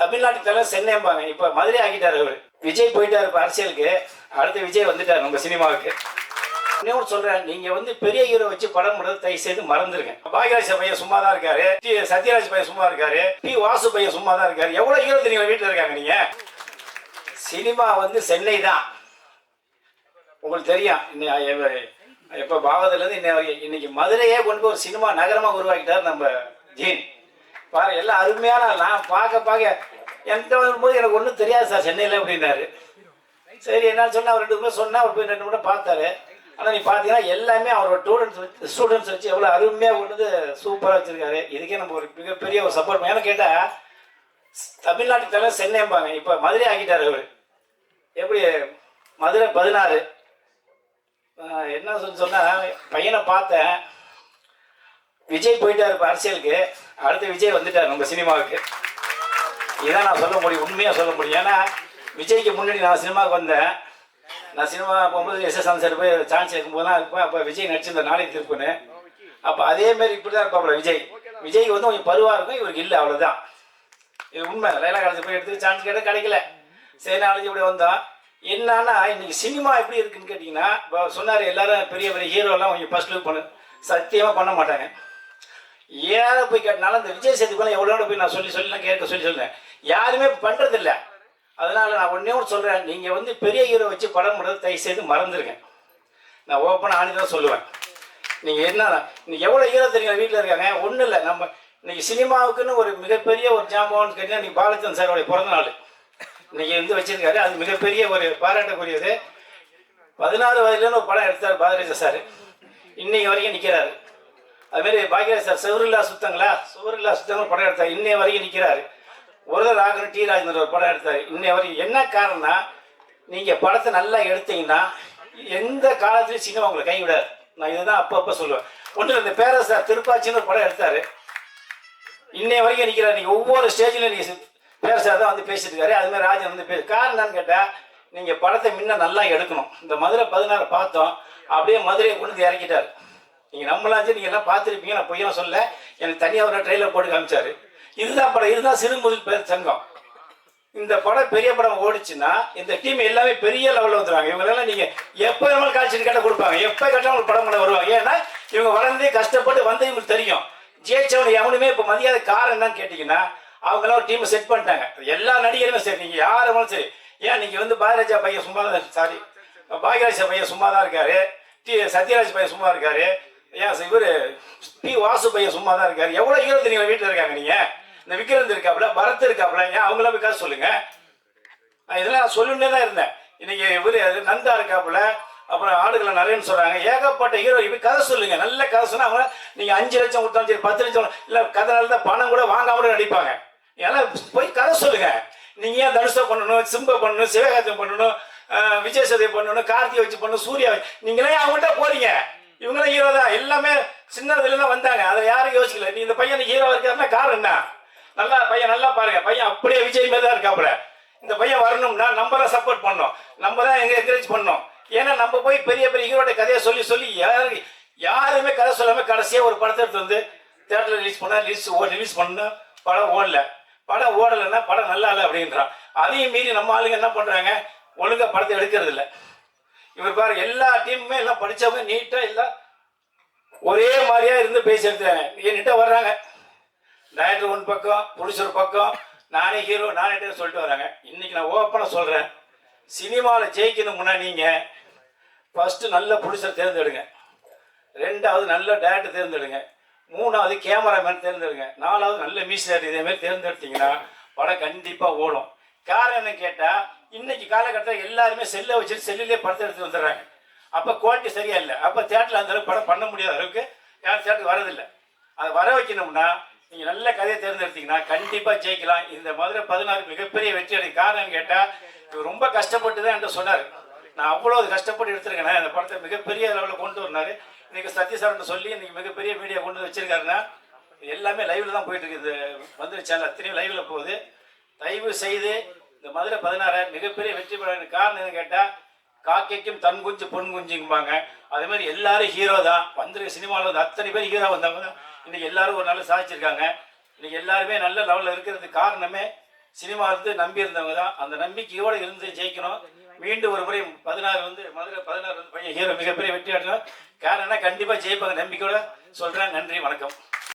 தமிழ்நாட்டு தலைவர் சென்னைம்பாங்க இப்போ மதுரை ஆகிட்டார் அவர். விஜய் போயிட்டாரு இப்போ அரசியலுக்கு. அடுத்து விஜய் வந்துட்டார் நம்ம சினிமாவுக்கு. இன்னும் சொல்றேன். நீங்க வந்து பெரிய ஹீரோ வச்சு படம் பண்றது தயவு செய்து மறந்துருங்க. பாகியராஜ் பையன் சும்மா தான் இருக்காரு. டி சத்யராஜ் பையன் சும்மா இருக்காரு. பி வாசு பையன் சும்மா தான் இருக்காரு. எவ்வளவு ஹீரோ தெரியுங்க வீட்டில் இருக்காங்க நீங்க? சினிமா வந்து சென்னை தான் உங்களுக்கு தெரியும். இன்னை- எவ- எப்ப இன்னை இன்னைக்கு மதுரையே கொண்டு ஒரு சினிமா நகரமா உருவாக்கிட்டார் நம்ம ஜீன். பாரு எல்லாம் அருமையான நான் பார்க்க பார்க்க என்கிட்ட வரும்போது எனக்கு ஒன்றும் தெரியாது சார் சென்னையில் அப்படின்னாரு. சரி என்னன்னு சொன்னால் அவர் ரெண்டு பேரும் சொன்னால் அவர் போய் ரெண்டு மூணு பார்த்தாரு. ஆனால் நீ பார்த்தீங்கன்னா எல்லாமே அவரோட ஸ்டூடெண்ட்ஸ் ஸ்டூடெண்ட்ஸ் வச்சு எவ்வளோ அருமையாக கொண்டு சூப்பராக வச்சிருக்காரு. இதுக்கே நம்ம ஒரு மிகப்பெரிய ஒரு சப்போர்ட் ஏன்னு கேட்டால் தமிழ்நாட்டு தலைவர் சென்னைம்பாங்க. இப்போ மதுரை ஆக்கிட்டார் அவர். எப்படி? மதுரை பதினாறு. என்ன சொல்லி சொன்னா பையனை பார்த்தேன். விஜய் போயிட்டார் இப்போ அரசியலுக்கு. அடுத்து விஜய் வந்துட்டார் நம்ம சினிமாவுக்கு. இதான் நான் சொல்ல முடியும் உண்மையாக சொல்ல முடியும். ஏன்னா விஜய்க்கு முன்னாடி நான் சினிமாவுக்கு வந்தேன். நான் சினிமா போகும்போது எஸ் எஸ் சார் போய் சான்ஸ் எடுக்கும்போது தான் இருப்பேன் அப்போ விஜய் நடிச்சிருந்த நாளை திருப்புன்னு அப்போ அதேமாரி இப்படி தான் இருப்பாப்புல விஜய். விஜய்க்கு வந்து கொஞ்சம் பருவாக இருக்கும் இவருக்கு இல்லை அவ்வளோதான் இது உண்மை. லைலா காலேஜ் போய் எடுத்து சான்ஸ் கேட்டால் கிடைக்கல. சரி நாளைக்கு இப்படி வந்தோம் என்னன்னா இன்னைக்கு சினிமா எப்படி இருக்குன்னு கேட்டிங்கன்னா இப்போ சொன்னார் எல்லாரும் பெரிய பெரிய ஹீரோலாம் கொஞ்சம் ஃபர்ஸ்ட் லுக் பண்ணு. சத்தியமாக பண்ண மாட்டாங்க. ஏதாவது போய் கேட்டனால இந்த விஜய் சேதுக்குலாம் எவ்வளோ நாள் போய் நான் சொல்லி சொல்லி நான் கேட்க சொல்லி சொல்லுவேன் யாருமே பண்ணுறதில்ல அதனால நான் ஒன்றே ஒன்று சொல்கிறேன் நீங்கள் வந்து பெரிய ஹீரோ வச்சு படம் பண்ணுறது தயவு செய்து மறந்துருங்க. நான் ஓப்பனாக ஆணி தான் சொல்லுவேன். நீங்கள் என்ன இன்னைக்கு எவ்வளோ ஹீரோ தெரியுங்க வீட்டில் இருக்காங்க? ஒன்றும் இல்லை. நம்ம இன்னைக்கு சினிமாவுக்குன்னு ஒரு மிகப்பெரிய ஒரு ஜாம்பவான்னு கேட்டீங்கன்னா இன்றைக்கி பாலச்சந்திரன் சாரோடைய பிறந்த நாள். இன்னைக்கு வந்து வச்சிருக்காரு. அது மிகப்பெரிய ஒரு பாராட்டக்கூடியது. பதினாறு வயதுலேருந்து ஒரு படம் எடுத்தார் பாலராஜா சார். இன்னைக்கு வரைக்கும் நிற்கிறாரு அதுமாரி பாக்கியராஜ் சார் செவரில்லா சுத்தங்களா? சுவரில்லா சுத்தங்கள் படம் எடுத்தார். இன்னைய வரைக்கும் நிற்கிறாரு ஒரு ராகர் டி. ராஜேந்திர ஒரு படம் எடுத்தார். இன்னைய வரைக்கும் என்ன காரணம்னா நீங்கள் படத்தை நல்லா எடுத்தீங்கன்னா எந்த காலத்துலையும் சினிமா உங்களை கைவிடாது. நான் இதுதான் அப்பப்போ சொல்லுவேன். ஒன்று இந்த பேரரசார் திருப்பாச்சின்னு ஒரு படம் எடுத்தார். இன்னைய வரைக்கும் நிற்கிறார் நீங்கள் ஒவ்வொரு ஸ்டேஜில் நீங்கள் பேரரசார் தான் வந்து பேசிட்டு இருக்காரு. அதுமாதிரி ராஜன் வந்து பேசு காரணம் என்னன்னு கேட்டால் நீங்கள் படத்தை முன்ன நல்லா எடுக்கணும். இந்த மதுரை பதினாறு பார்த்தோம். அப்படியே மதுரையை கொண்டு வந்து இறக்கிட்டார். நீங்கள் நம்மளாம் சரி நீங்கள் எல்லாம் பார்த்துருப்பீங்க நான் பொய்யெல்லாம் சொல்ல எனக்கு தனியாக ஒரு ட்ரெயிலர் போட்டு காமிச்சாரு. இதுதான் படம் இதுதான் சிறுமுதல் பேர் சங்கம். இந்த படம் பெரிய படம் ஓடிச்சுன்னா இந்த டீம் எல்லாமே பெரிய லெவலில் வந்துருவாங்க. இவங்களெல்லாம் நீங்கள் எப்போ வேணாலும் காட்சி கேட்ட கொடுப்பாங்க. எப்போ கேட்டாலும் உங்களுக்கு படம் பண்ண வருவாங்க. ஏன்னா இவங்க வளர்ந்தே கஷ்டப்பட்டு வந்து இவங்களுக்கு தெரியும். ஜெயிச்சவன் எவனுமே இப்போ மதியாத காரணம் என்னன்னு கேட்டிங்கன்னா அவங்களாம் ஒரு டீமை செட் பண்ணிட்டாங்க. எல்லா நடிகருமே சரி நீங்கள் யார் சரி. ஏன் நீங்கள் வந்து பாரதிராஜா பையன் சும்மா தான் சாரி பாக்யராஜா பையன் சும்மா தான் இருக்காரு. டி சத்யராஜ் பையன் சும்மா இருக்காரு. ஏன் இவர் பி வாசு பையன் சும்மா தான் இருக்காரு. எவ்வளோ ஹீரோ நீங்கள் வீட்டில் இருக்காங்க நீங்கள் இந்த விக்ரந்த் இருக்காப்புல பரத் இருக்காப்புல ஏன் அவங்களாம் போய் சொல்லுங்க. இதெல்லாம் சொல்லுன்னே தான் இருந்தேன். இன்னைக்கு இவர் நந்தா இருக்காப்புல அப்புறம் ஆடுகளை நிறையன்னு சொல்றாங்க. ஏகப்பட்ட ஹீரோ இப்படி கதை சொல்லுங்க. நல்ல கதை சொன்னா அவங்க நீங்க அஞ்சு லட்சம் கொடுத்தாலும் சரி பத்து லட்சம் இல்ல கதை தான் பணம் கூட வாங்காம கூட நடிப்பாங்க. எல்லாம் போய் கதை சொல்லுங்க. நீங்க ஏன் தனுஷை பண்ணணும் சிம்ப பண்ணணும் சிவகாசம் பண்ணணும் விஜய் சேதுபதி பண்ணணும் கார்த்திகை வச்சு பண்ணணும் சூர்யா நீங்களே அவங்கள்ட்ட போறீங்க? இவங்களாம் ஹீரோ தான். எல்லாமே சின்னதுல தான் வந்தாங்க. அதை யாரும் யோசிக்கல. நீ இந்த பையன் ஹீரோ இருக்காருன்னா காரணம் என்ன? நல்லா பையன் நல்லா பாருங்க. பையன் அப்படியே விஜய் மாதிரி தான் இருக்காப்புல. இந்த பையன் வரணும்னா நம்ம தான் சப்போர்ட் பண்ணோம் நம்ம தான் எங்க என்கரேஜ் பண்ணோம் ஏன்னா நம்ம போய் பெரிய பெரிய ஹீரோட கதையை சொல்லி சொல்லி யாரு யாருமே கதை சொல்லாம கடைசியா ஒரு படத்தை எடுத்து வந்து தேட்டர்ல ரிலீஸ் பண்ணா ரிலீஸ் ரிலீஸ் பண்ண படம் ஓடல. படம் ஓடலைன்னா படம் நல்லா இல்லை அப்படின்றான். அதையும் மீறி நம்ம ஆளுங்க என்ன பண்றாங்க? ஒழுங்கா படத்தை எடுக்கிறது இல்லை இவர் பாரு எல்லா டீமுமே எல்லாம் படிச்சவங்க நீட்டா எல்லாம் ஒரே மாதிரியா இருந்து பேசி என்கிட்ட வர்றாங்க. டைரக்டர் ஒன் பக்கம் புருஷர் பக்கம் நானே ஹீரோ நானே சொல்லிட்டு வராங்க இன்னைக்கு நான் ஓப்பனாக சொல்கிறேன் சினிமாவில் ஜெயிக்கணும்னா நீங்கள் ஃபஸ்ட்டு நல்ல புருஷர் தேர்ந்தெடுங்க. ரெண்டாவது நல்ல டேரக்டர் தேர்ந்தெடுங்க. மூணாவது கேமராமேன் தேர்ந்தெடுங்க. நாலாவது நல்ல மியூசிக் இதே மாதிரி தேர்ந்தெடுத்தீங்கன்னா படம் கண்டிப்பாக ஓடும். காரணம் என்ன கேட்டால் இன்னைக்கு காலகட்டத்தில் எல்லாருமே செல்லை வச்சுட்டு செல்லிலே படத்தை எடுத்து வந்துடுறாங்க. அப்போ குவாலிட்டி சரியா இல்லை அப்போ தேட்டரில் அந்த அளவுக்கு படம் பண்ண முடியாத அளவுக்கு யாரும் தேட்டருக்கு வரதில்லை அதை வர வைக்கணும்னா நீங்கள் நல்ல கதையை தேர்ந்தெடுத்தீங்கன்னா கண்டிப்பாக ஜெயிக்கலாம். இந்த மதுரை பதினாறு மிகப்பெரிய வெற்றி அடைய காரணம் கேட்டால் இவர் ரொம்ப கஷ்டப்பட்டு தான் என்கிட்ட சொன்னார். நான் அவ்வளோ கஷ்டப்பட்டு எடுத்திருக்கேன். அந்த படத்தை மிகப்பெரிய லெவலில் கொண்டு வந்தார். இன்னைக்கு சத்யசாரன் சொல்லி இன்னைக்கு மிகப்பெரிய மீடியா கொண்டு வந்து வச்சிருக்காருன்னா எல்லாமே லைவில் தான் போயிட்டு இருக்குது. இது சேனல் அத்தனையும் லைவில் போகுது. தயவு செய்து இந்த மதுரை பதினாறு மிகப்பெரிய வெற்றி பெற காரணம் எதுன்னு கேட்டால் காக்கைக்கும் தன் குஞ்சு பொன் குஞ்சுங்குவாங்க அதே மாதிரி எல்லாரும் ஹீரோ தான். வந்திருக்க சினிமாவில் வந்து அத்தனை பேர் ஹீரோ வந்தவங்க தான் இன்னைக்கு எல்லாரும் ஒரு நல்ல சாதிச்சிருக்காங்க. இன்னைக்கு எல்லாருமே நல்ல லெவலில் இருக்கிறதுக்கு காரணமே சினிமா இருந்து நம்பி இருந்தவங்க தான். அந்த நம்பிக்கையோடு இருந்து ஜெயிக்கணும். மீண்டும் ஒரு முறை பதினாறு வந்து மதுரை பதினாறு வந்து பையன் ஹீரோ மிகப்பெரிய வெற்றி ஆடணும் காரணம்னா கண்டிப்பாக ஜெயிப்பாங்க. நம்பிக்கையோட சொல்கிறேன் நன்றி வணக்கம்.